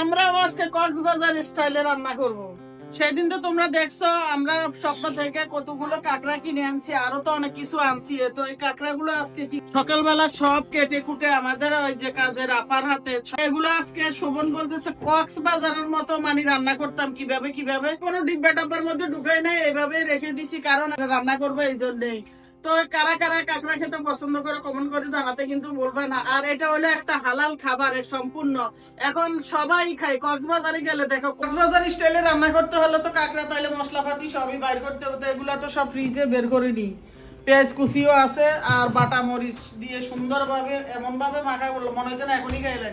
আমরাও আজকে কক্সবাজার স্টাইলে রান্না করব। সেদিন তো তোমরা দেখছ, আমরা স্বপ্ন থেকে কতগুলো কাঁকড়া কিনে আনছি, আরও তো অনেক কিছু আনছি। তো এই আজকে কি সকালবেলা সব কেটে কুটে আমাদের ওই যে কাজের আপার হাতে এগুলো আজকে শোভন বলতেছে কক্স কক্সবাজারের মতো মানে রান্না করতাম কীভাবে কীভাবে? কোনো ডিব্বা ডাব্বার মধ্যে ঢুকাই নাই এইভাবে রেখে দিছি, কারণ রান্না করব এই জন্যই। তো কারা কারা কাঁকড়া খেতে পছন্দ করে কমেন্ট করে জানাতে কিন্তু বলবে না। আর এটা হলো একটা হালাল খাবার সম্পূর্ণ। এখন সবাই খায়, কক্সবাজারে গেলে দেখো, কক্সবাজার স্টাইলে রান্না করতে হলে তো কাঁকড়া, তাইলে মশলাপাতি সবই বাইর করতে হতো। এগুলা তো সব ফ্রিজে বের করে নি পেঁয়াজ কুচিও আছে আর বাটা মরিচ দিয়ে সুন্দরভাবে এমন ভাবে মাখা করল, মনে হচ্ছে না এখনই খাইলে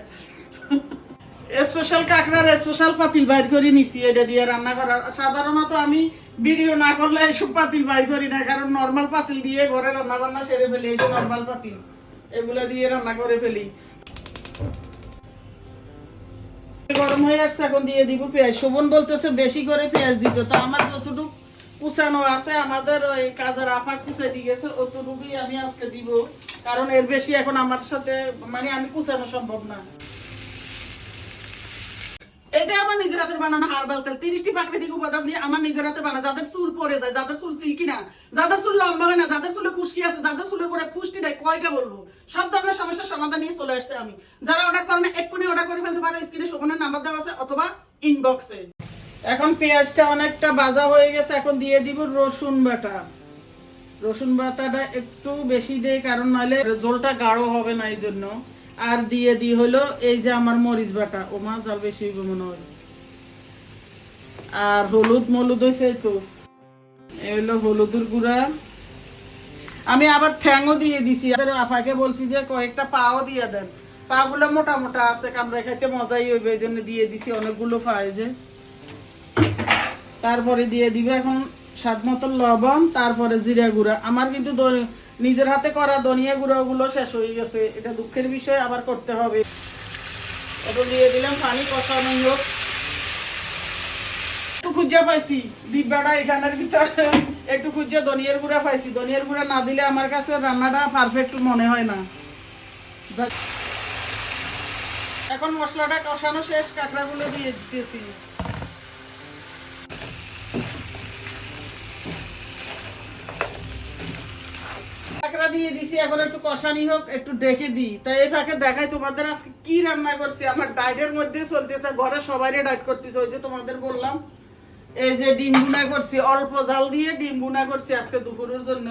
স্পেশাল কাঁকড়ার স্পেশাল পাতিল বাইর করে নিছি, এটা দিয়ে রান্না করার। সাধারণত আমি ভিডিও না করলে এসব পাতিল বাইর করি না, কারণ নর্মাল পাতিল দিয়ে ঘরে রান্না বান্না সেরে ফেলি, এই যে নর্মাল পাতিল, এগুলা দিয়ে রান্না করে ফেলি। গরম হয়ে আসছে, এখন দিয়ে দিব পেঁয়াজ। শোভন বলতেছে বেশি করে পেঁয়াজ দিত, তো আমার যতটুকু কুচানো আছে, আমাদের ওই কাজের আফা কুচাই দিয়ে গেছে, অতটুকুই আমি আজকে দিব, কারণ এর বেশি এখন আমার সাথে মানে আমি কুচানো সম্ভব না। এটা আমার নিজের হাতে বানানো হার্বাল তেল তিরিশটি প্রাকৃতিক উপাদান দিয়ে আমার নিজের হাতে বানা। যাদের চুল পড়ে যায়, যাদের চুল সিল্কি না, যাদের চুল লম্বা হয় না, যাদের চুলে খুশকি আছে, যাদের চুলের পরে পুষ্টি দেয়, কয়টা বলব? সব ধরনের সমস্যার সমাধান নিয়ে চলে আসছে আমি। যারা অর্ডার করেন এক্ষুনি অর্ডার করে ফেলতে পারো স্ক্রিনে শোভনের নাম্বার দেওয়া আছে অথবা ইনবক্সে এখন পেঁয়াজটা অনেকটা বাজা হয়ে গেছে, এখন দিয়ে দিব রসুন বাটা। রসুন বাটাটা একটু বেশি দেয় কারণ নইলে জলটা গাঢ় হবে না এই জন্য আর দিয়ে দি হলো এই যে আমার মরিচ বাটা। ও মা জল বেশি হইব মনে হয়। আর হলুদ মলুদ হয়েছে তো। এই হলো হলুদের গুঁড়া। আমি আবার ঠ্যাংও দিয়ে দিছি। আপাকে বলছি যে কয়েকটা পাও দিয়ে দেন। পা গুলো মোটা মোটা আছে কামড়ে খাইতে মজাই হইবে, এই জন্য দিয়ে দিছি অনেকগুলো পায় যে। তারপরে দিয়ে দিবে এখন স্বাদ মতো লবণ, তারপরে জিরা গুঁড়া। আমার কিন্তু নিজের হাতে করা ধনিয়া গুঁড়া গুলো শেষ হয়ে গেছে। এটা দুঃখের বিষয়, আবার করতে হবে। এখন দিয়ে দিলাম পানি, কষানো হোক। একটু খুঁজা পাইছি এখানের ভিতরে। একটু খুঁজা ধনিয়ার গুঁড়া পাইছি। ধনিয়ার গুঁড়া না দিলে আমার কাছে রান্নাটা পারফেক্ট মনে হয় না। এখন মশলাটা কষানো শেষ, কাঁকড়াগুলো দিয়ে দিতেছি। দিয়ে দিছি এখন একটু কষানি হোক একটু ডেকে দিই। তাই এই ফাঁকে দেখাই তোমাদের আজকে কি রান্না করছি। আমার ডায়েটের মধ্যে চলতেছে ঘরে সবাই ডায়েট করতেছে ওই যে তোমাদের বললাম। এই যে ডিম বুনা করছি অল্প জাল দিয়ে ডিম বুনা করছি আজকে দুপুরের জন্য।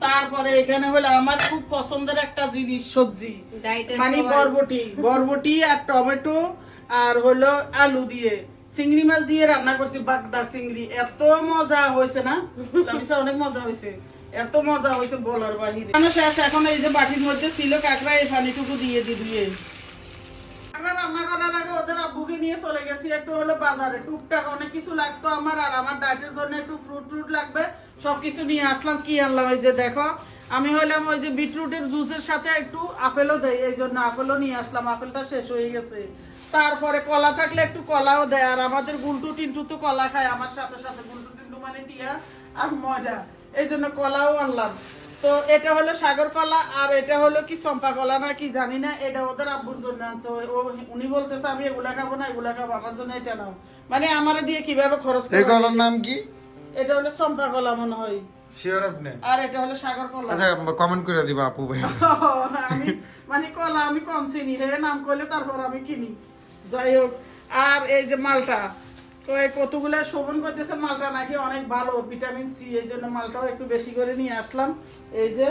তারপরে এখানে হলো আমার খুব পছন্দের একটা জিনিস সবজি। মানে বরবটি বরবটি আর টমেটো আর হলো আলু দিয়ে। চিংড়ি মাছ দিয়ে রান্না করছি বাগদা চিংড়ি। এত মজা হয়েছে না? অনেক মজা হয়েছে। এত মজা হয়েছে বলার বাহিরে। এখন শেষ এখন এই যে বাটির মধ্যে ছিল কাঁকড়া এই পানিটুকু দিয়ে দি দিয়ে কাঁকড়া রান্না করার আগে ওদের আব্বুকে নিয়ে চলে গেছি একটু হলো বাজারে। টুকটাক অনেক কিছু লাগতো আমার আর আমার ডায়েটের জন্য একটু ফ্রুট ট্রুট লাগবে সবকিছু নিয়ে আসলাম। কি আনলাম এই যে দেখো আমি হইলাম ওই যে বিটরুটের জুসের সাথে একটু আপেলও দেয় এই জন্য আপেলও নিয়ে আসলাম আপেলটা শেষ হয়ে গেছে। তারপরে কলা থাকলে একটু কলাও দেয় আর আমাদের গুলটু টিন্টু তো কলা খায় আমার সাথে সাথে গুলটু টিন্টু মানে টিয়া আর ময়দা। এই জন্য কলাও আনলাম। তো এটা হলো সাগর কলা আর এটা হলো কি চম্পা কলা না কি জানি না এটা ওদের আব্বুর জন্য আনছে। ও- উনি বলতেছে আমি এগুলা খাব না এগুলা খাব আমার জন্য এটা নাও। মানে আমার দিয়ে কীভাবে খরচ এই? কলার নাম কি? এটা হলো চম্পা কলা মনে হয়। শিওর আপনি? আর এটা হলো সাগর কলা। আচ্ছা কমেন্ট করে দিবা আপু ভাই। আমি মানে কলা আমি কম চিনি হে নাম তারপর আমি কিনি। যাই হোক আর এই যে মালটা তো এই কতগুলো শোভন করতেছে মালটা? নাকি অনেক ভালো, ভিটামিন সি, এই জন্য মালটাও একটু বেশি করে নিয়ে আসলাম। এই যে,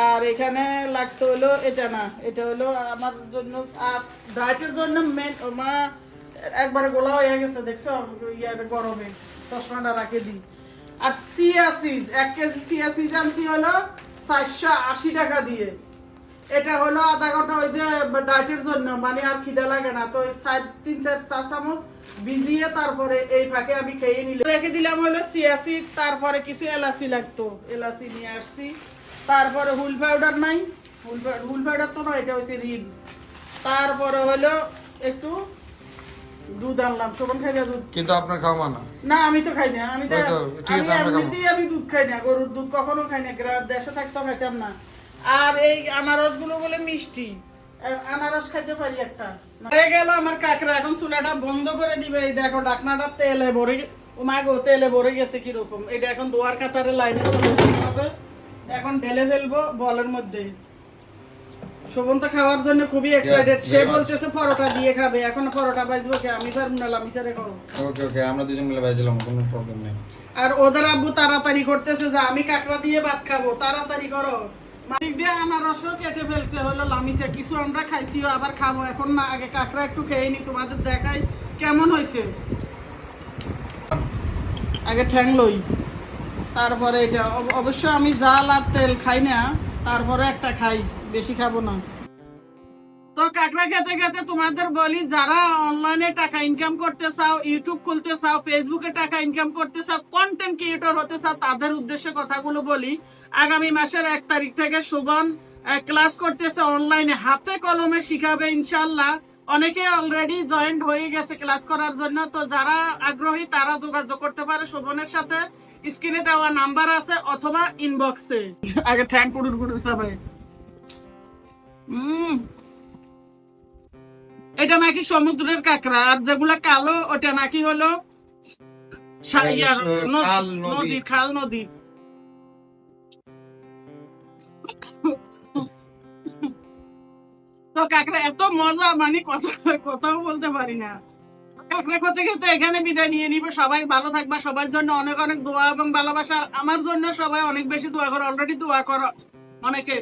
আর এখানে লাগতে হলো এটা না, এটা হলো আমার জন্য, আর ডায়েটের জন্য মেন মা, একবারে গোলা হয়ে গেছে, দেখছ? ইয়ার গরমে, চশমাটা রাখে দিই আর সিয়া সিজ এক কেজি সিয়া সিজ আনছি হলো চারশো আশি টাকা দিয়ে। এটা হলো আধা ঘণ্টা ওই যে ডায়েটের জন্য মানে আর খিদে লাগে না। তো চার তিন চার চা চামচ ভিজিয়ে তারপরে এই ফাঁকে আমি খেয়ে নিলাম। রেখে দিলাম হলো সিয়াসি তারপরে কিছু এলাচি লাগতো। এলাচি নিয়ে আসছি। তারপরে হুল পাউডার নাই। হুল পাউডার হুল পাউডার তো নয় এটা হচ্ছে রিন। তারপরে হলো একটু দুধ আনলাম। শোভন খাই না দুধ? কিন্তু আপনার খাওয়া মানা। না আমি তো খাই না। আমি তো আমি। এমনিতেই আমি দুধ খাই না গরুর দুধ কখনো খাই না। দেশে থাকতেও খাইতাম না। আর এই আনারসগুলো বলে মিষ্টি। আনারস খাইতে পারি একটা। হয়ে গেল আমার কাকরা এখন চুলাটা বন্ধ করে দিবে। এই দেখো ডাকনাটা তেলে ভরে গে- ও মা গো তেলে ভরে গেছে কীরকম। এটা এখন দোয়ার কাতারে লাইনে হবে। এখন ঢেলে ফেলব বলের মধ্যে। শোভন তো খাওয়ার জন্য খুবই এক্সাইটেড সে. বলতেছে পরোটা দিয়ে খাবে। এখন পরোটা বাজবো কে? আমি পারব না লামিসারে খাব। ওকে ওকে আমরা দুজন মিলে ভাইছিলাম কোনো প্রবলেম নেই। আর ওদের আব্বু তাড়াতাড়ি করতেছে যে আমি কাকড়া দিয়ে ভাত খাব। তাড়াতাড়ি করো। মালিক দিয়ে আনারসও কেটে ফেলছে, হলো লামিসা কিছু আমরা খাইছিও, আবার খাব। এখন না, আগে কাঁকড়া একটু খেয়ে নি, তোমাদের দেখাই কেমন হয়েছে। আগে ঠ্যাং লই। তারপরে এটা অবশ্য আমি জাল আর তেল খাই না, তারপরে একটা খাই, বেশি খাব না। তো কাকড়া খেতে খেতে তোমাদের বলি, যারা অনলাইনে টাকা ইনকাম করতে চাও ইউটিউব খুলতে চাও ফেসবুকে টাকা ইনকাম করতে চাও কন্টেন্ট ক্রিয়েটর হতে চাও, তাদের উদ্দেশ্যে কথাগুলো বলি। আগামী মাসের এক তারিখ থেকে সুবন ক্লাস করতেছে অনলাইনে হাতে কলমে শিখাবে ইনশাল্লাহ অনেকে অলরেডি জয়েন্ট হয়ে গেছে ক্লাস করার জন্য। তো যারা আগ্রহী, তারা যোগাযোগ করতে পারে শোভনের সাথে। স্ক্রিনে দেওয়া নাম্বার আছে অথবা ইনবক্সে আগে ঠ্যাং কুড়ুর কুড়ুর সবাই হুম এটা নাকি সমুদ্রের কাঁকড়া আর যেগুলা কালো ওটা নাকি হলো। নদী খাল নদী। তো কাঁকড়া এত মজা মানে কথা কথাও বলতে পারি না। কাঁকড়া খেতে খেতে এখানে বিদায় নিয়ে নিব। সবাই ভালো থাকবা সবার জন্য অনেক অনেক দোয়া এবং ভালোবাসা। আমার জন্য সবাই অনেক বেশি দোয়া করো। অলরেডি দোয়া করো অনেকে।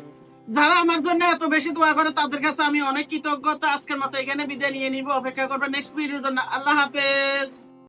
যারা আমার জন্য এত বেশি দোয়া করে, তাদের কাছে আমি অনেক কৃতজ্ঞতা। আজকের মতো এখানে বিদায় নিয়ে নিব। অপেক্ষা করব নেক্সট ভিডিওর জন্য। আল্লাহ হাফেজ।